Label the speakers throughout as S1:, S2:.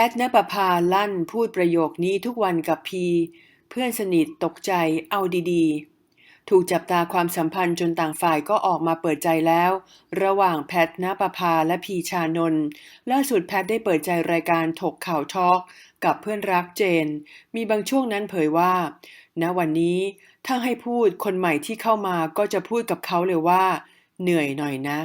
S1: พทณประภาลั่นพูดประโยคนี้ทุกวันกับพี เพื่อนสนิทตกใจเอาดีๆ ถูกจับตาความสัมพันธ์จนต่างฝ่ายก็ออกมาเปิดใจแล้ว ระหว่างแพทณประภาและพีชานนท์ล่าสุดแพทได้เปิดใจรายการถกข่าวทอกกับเพื่อนรักเจน มีบางช่วงนั้นเผยว่า ณวันนี้ถ้าให้พูดคนใหม่ที่เข้ามาก็จะพูดกับเขาเลยว่า เหนื่อยหน่อยนะ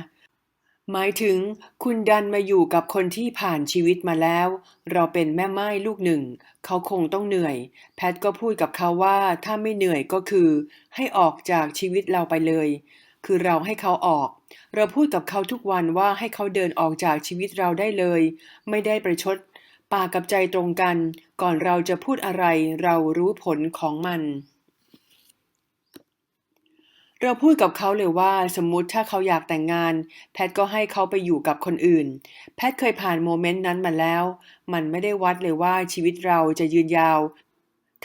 S1: หมายถึงคุณดันมาอยู่กับคนที่ผ่านชีวิตมาแล้ว เราเป็นแม่ไม้ลูกหนึ่ง เขาคงต้องเหนื่อย แพทก็พูดกับเขาว่าถ้าไม่เหนื่อยก็คือ ให้ออกจากชีวิตเราไปเลย คือเราให้เขาออก เราพูดกับเขาทุกวันว่าให้เขาเดินออกจากชีวิตเราได้เลย ไม่ได้ประชด ปากกับใจตรงกัน ก่อนเราจะพูดอะไร เรารู้ผลของมัน เราพูดกับเขาเลยว่าสมมุติถ้าเขาอยากแต่งงาน แพทก็ให้เขาไปอยู่กับคนอื่น แพทเคยผ่านโมเมนต์นั้นมาแล้ว มันไม่ได้วัดเลยว่าชีวิตเราจะยืนยาว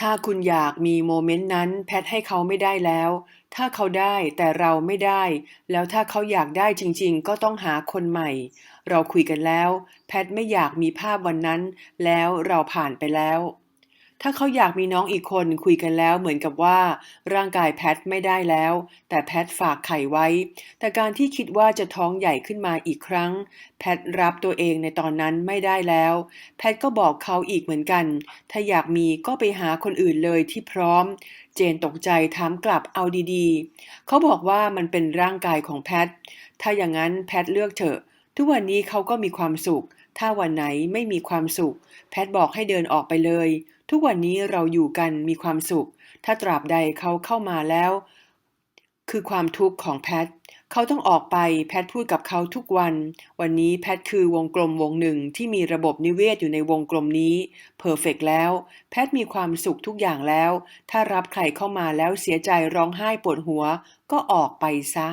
S1: ถ้าคุณอยากมีโมเมนต์นั้น แพทให้เขาไม่ได้แล้ว ถ้าเขาได้แต่เราไม่ได้ แล้วถ้าเขาอยากได้จริงๆ ก็ต้องหาคนใหม่ เราคุยกันแล้ว แพทไม่อยากมีภาพวันนั้น แล้วเราผ่านไปแล้ว ถ้าเขาอยากมีน้องอีกคนคุยกันแล้วเหมือนกับว่า ร่างกายแพทไม่ได้แล้ว แต่แพทฝากไข่ไว้ แต่การที่คิดว่าจะท้องใหญ่ขึ้นมาอีกครั้ง แพทรับตัวเองในตอนนั้นไม่ได้แล้ว แพทก็บอกเขาอีกเหมือนกัน ถ้าอยากมีก็ไปหาคนอื่นเลยที่พร้อม เจนตกใจถามกลับเอาดีๆ เขาบอกว่ามันเป็นร่างกายของแพท ถ้าอย่างนั้นแพทเลือกเถอะ ทุกวันนี้เขาก็มีความสุข ถ้าวันไหนไม่มีความสุข แพทบอกให้เดินออกไปเลย ทุกวันนี้เราอยู่กันมีความสุข ถ้าตราบใดเขาเข้ามาแล้ว คือความทุกข์ของแพทเขาต้องออกไปแพทพูดกับเขาทุกวัน วันนี้แพทคือวงกลมวงหนึ่งที่มีระบบนิเวศอยู่ในวงกลมนี้เพอร์เฟกแล้ว แพทมีความสุขทุกอย่างแล้ว ถ้ารับใครเข้ามาแล้วเสียใจร้องไห้ปวดหัว ก็ออกไปซะ